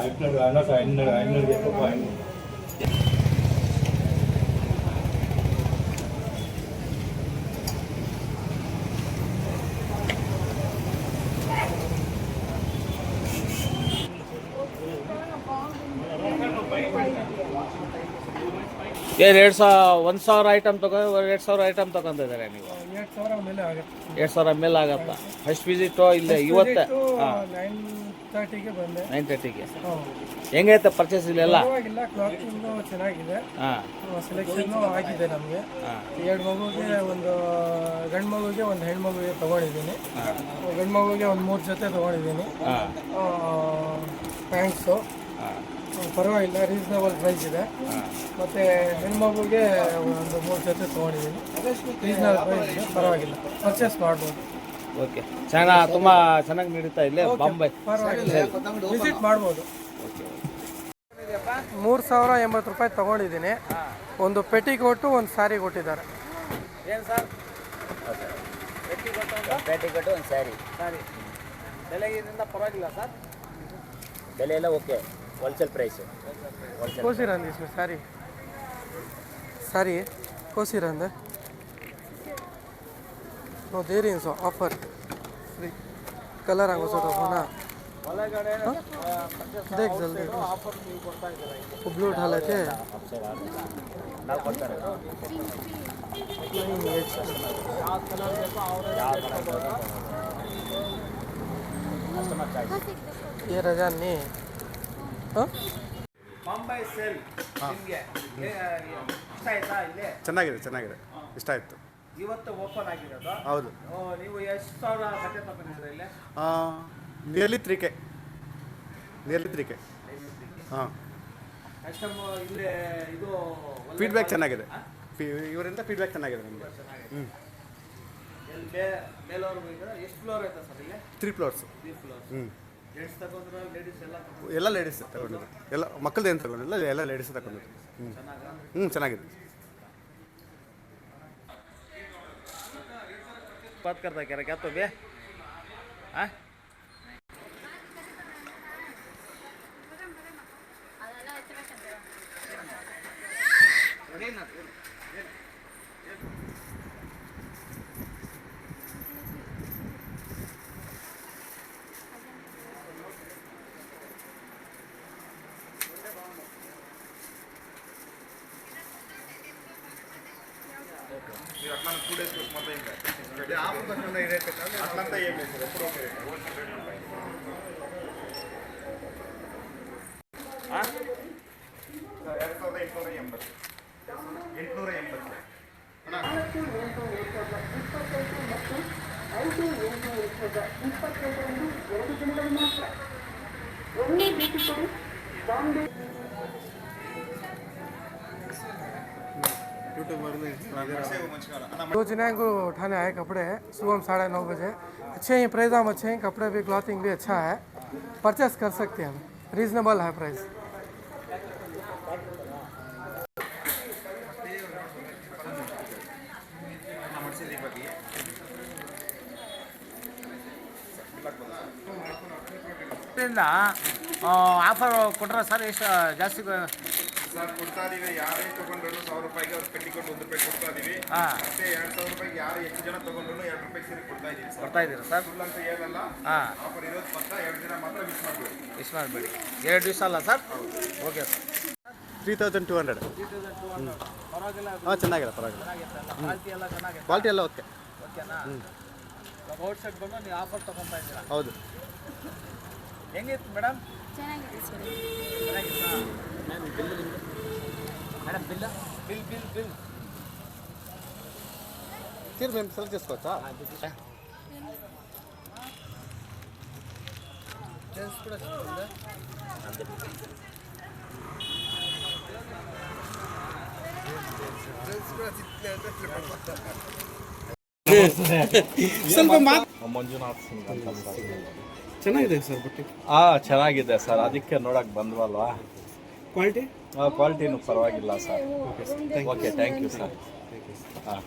ಐನೂರು ಐನೂರು ಐನೂರು ಐನೂರು ಬೇಕು ಐನೂರು ಏನು ಎರಡು ಸಾವಿರ ಒಂದು ಸಾವಿರ ಐಟಮ್ ತಗೋ ಎರಡು ಸಾವಿರ ಐಟಮ್ ತಗೊಂಡಿದ್ದಾರೆ ನೀವು. ಎರಡು ಸಾವಿರ ಮೇಲೆ ಆಗುತ್ತೆ. ಎರಡು ಸಾವಿರ ಮೇಲೆ ಆಗತ್ತಾ? ಫಸ್ಟ್ ವಿಸಿಟು ಇಲ್ಲೇ ಇವತ್ತೇ? ಹಾಂ. ತರ್ಟಿಗೆ ಬಂದೆ. ನೈನ್ ತರ್ಟಿಗೆ ಹ್ಮ್. ಹೆಂಗೈತೆ ಪರ್ಚೇಸ್ ಇಲ್ಲೆಲ್ಲ ಪರವಾಗಿಲ್ಲ ಕ್ಲಾತಿಂಗ್ ಚೆನ್ನಾಗಿದೆ. ಹಾಂ. ಸೆಲೆಕ್ಷನ್ನು ಆಗಿದೆ ನಮಗೆ. ಎರಡು ಮಗುಗೆ ಒಂದು ಗಂಡು ಮಗುಗೆ ಒಂದು ಹೆಣ್ಣು ಮಗುಗೆ ತೊಗೊಂಡಿದ್ದೀನಿ. ಗಂಡು ಮಗುಗೆ ಒಂದು ಮೂರು ಜೊತೆ ತಗೊಂಡಿದ್ದೀನಿ. ಪ್ಯಾಂಟ್ಸು ಪರವಾಗಿಲ್ಲ ರೀಸನಬಲ್ ಪ್ರೈಸ್ ಇದೆ. ಮತ್ತೆ ಮತ್ತು ಹೆಣ್ಮಗುಗೆ ಒಂದು ಮೂರು ಜೊತೆ ತೊಗೊಂಡಿದ್ದೀನಿ. ರೀಸನಬಲ್ ಪ್ರೈಸ್ ಇದೆ ಪರವಾಗಿಲ್ಲ. ಪರ್ಚೇಸ್ ಮಾಡ್ಬೋದು. ಓಕೆ ಚೆನ್ನಾಗಿ ತುಂಬಾ ಚೆನ್ನಾಗಿ ನಡೀತಾ ಇಲ್ಲೇ? ಬಾಂಬೆ ವಿಸಿಟ್ ಮಾಡ್ಬೋದು. ಮೂರು ಸಾವಿರ ಎಂಬತ್ತು ರೂಪಾಯಿ ತೊಗೊಂಡಿದ್ದೀನಿ. ಒಂದು ಪೆಟ್ಟಿ ಕೊಟ್ಟು ಒಂದು ಸ್ಯಾರಿ ಕೊಟ್ಟಿದ್ದಾರೆ. ಏನು ಸರ್? ಪೆಟ್ಟಿ ಕೊಟ್ಟು ಒಂದು ಸ್ಯಾರಿ ಸ್ಯಾರಿ ಬೆಲೆ ಇದರಿಂದ ಪರವಾಗಿಲ್ಲ ಸರ್? ಬೆಲೆ ಎಲ್ಲ ಓಕೆ ಹೋಲ್ಸೇಲ್ ಪ್ರೈಸ್ ಕೋಸಿರಂದ ಸಾರಿ. ಸ್ಯಾರಿ ಕೋಸಿರಂದ ಒಳಗಡೆ देख जल्दी ಆಫರ್ ನೀವು ಕೊಡ್ತಾ ಇದ್ದೀರಾ ಇಲ್ಲಿ वो ब्लू ढाले थे ನಾವು ಕೊಡ್ತಾರೆ नहीं ये ಯಾವ ಕಲರ್ ಬೇಕೋ ಅವರೇ ಕಸ್ಟಮರ್ ಚಾಯ್ಸ್ ये रजा नहीं हाँ ಬಾಂಬೆ ಸೇಲ್ ನಿಮಗೆ ಇಷ್ಟ ಆಯ್ತಾ ಇಲ್ಲಿ ಚೆನ್ನಾಗಿದೆ ಚೆನ್ನಾಗಿದೆ ಇಷ್ಟ ಆಯಿತು ಇವತ್ತು ಓಪನ್ ಆಗಿರೋದು. ಹೌದು. ನೀವು ಎಷ್ಟು ಸಾವಿರ ಬಟ್ಟೆ ತಗೊಂಡಿದ್ರೆ ಇಲ್ಲಿ? Nearly three K nearly three K ಹಾಂ. ಇಲ್ಲಿ ಇದು ಫೀಡ್ಬ್ಯಾಕ್ ಚೆನ್ನಾಗಿದೆ? ಇವರಿಂದ ಫೀಡ್ಬ್ಯಾಕ್ ಚೆನ್ನಾಗಿದೆ ನಮಗೆ. ಹ್ಞೂ ಎಷ್ಟು ಫ್ಲೋರ್ ಐತೆ ಸರ್ ಇಲ್ಲಿ? ತ್ರೀ ಫ್ಲೋರ್ಸ್ ತ್ರೀ ಫ್ಲೋರ್ ಹ್ಞೂ ಎಲ್ಲ ಲೇಡೀಸ್ ತಗೊಂಡಿದ್ರು. ಎಲ್ಲ ಮಕ್ಕಳದ್ದು ಏನು ತಗೊಂಡಿಲ್ಲ ಎಲ್ಲ ಲೇಡೀಸ್ ತಗೊಂಡಿದ್ರು. ಹ್ಞೂ बात करता क्या क्या तो बे? हाँ? మీరు అట్లా టూ డేస్ మొత్తం ఇంకా ఆఫర్ తక్కువ ఇదే పెట్టాలి అట్లంతా ఏం లేదు ఎప్పుడు ఓకే ಎರಡು ಸಾವಿರದ ಎಂಟುನೂರ ಎಂಬತ್ತು ಎಂಟುನೂರ ಎಂಬತ್ತು ನಾಲ್ಕು ಎಂಟು ಎರಡು ಸಾವಿರದ ಇಪ್ಪತ್ತೆಂಟು ಮತ್ತು ಐದು ಎಂಟು ಎರಡು ಸಾವಿರದ ಇಪ್ಪತ್ತೆಂಟರಂದು ಎರಡು ದಿನಗಳು ಮಾತ್ರ ಒಂದೇ ಭೇಟಿ ಕೊಡಿ ಬಾಂಬೆ बे हाँ दो जने को उठाने आए कपड़े सुबह में साढ़े नौ बजे अच्छे हैं प्राइस हम अच्छे हैं कपड़े भी क्लॉथिंग भी अच्छा है परचेस कर सकते हैं हम रीजनेबल है प्राइस ಇದರಿಂದ ಆಫರ್ ಕೊಟ್ರ ಸರ್ ಎಷ್ಟು ಜಾಸ್ತಿ ಸರ್ ಕೊಡ್ತಾ ಇದೀವಿ ಯಾರೇ ತಗೊಂಡ್ರು ಸಾವಿರ ರೂಪಾಯಿಗೆ ಅವ್ರು ಪೆಟ್ಟಿಕೊಟ್ಟು ಒಂದು ರೂಪಾಯಿ ಕೊಡ್ತಾ ಇದೀವಿ ಹಾಂ. ಮತ್ತೆ ಎರಡು ಸಾವಿರ ರೂಪಾಯಿಗೆ ಯಾರು ಎಷ್ಟು ಜನ ತಗೊಂಡ್ರು ಎರಡು ರೂಪಾಯಿ ಸೇರಿ ಕೊಡ್ತಾ ಇದೀವಿ ಸರ್. ಕೊಡ್ತಾ ಇದ್ದೀರಾ ಸರ್? ಅಂತ ಏನಲ್ಲ ಹಾಂ. ಆಫರ್ ಇರೋದು ಮಾತ್ರ ಎರಡು ದಿನ ಮಾತ್ರ ಮಿಸ್ ಮಾಡ್ತೀವಿ ಇಷ್ಟು ಮಾಡಬೇಡಿ. ಎರಡು ದಿವಸ ಅಲ್ಲ sir? Okay sir. Three thousand two hundred ಪರವಾಗಿಲ್ಲ ಹಾಂ ಚೆನ್ನಾಗಿದೆ ಪರವಾಗಿಲ್ಲ. ಕ್ವಾಲಿಟಿ ಎಲ್ಲ ಚೆನ್ನಾಗಿದೆ. ಕ್ವಾಲಿಟಿ ಎಲ್ಲ ಓಕೆ ಓಕೆನಾ ರೋಡ್ ಸೈಡ್ ಬಂದು ನೀವು ಆಫರ್ ತಗೊಂತಾ ಇದ್ದೀರಾ? ಹೌದು. ಹೆಂಗಿತ್ತು ಮೇಡಮ್ ಚೆನ್ನಾಗಿದೆ sir ಚೆನ್ನಾಗಿತ್ತಾ madam bill bill bill bill ತೀರ್ మేము సెలెక్ట్ చేసుకోవచ్చా ಮಂಜುನಾಥ್ ಸಿಂಗ್ ಅಂತ ಸರ್ ಚೆನ್ನಾಗಿದೆ ಸರ್ ಬಟ್ಟೆ? ಹಾಂ ಚೆನ್ನಾಗಿದೆ ಸರ್. ಅದಕ್ಕೆ ನೋಡಕ್ಕೆ ಬಂದ್ವಲ್ವಾ? ಕ್ವಾಲಿಟಿ ಕ್ವಾಲಿಟಿನೂ ಪರವಾಗಿಲ್ಲ sir. Okay thank you sir ಹಾಂ.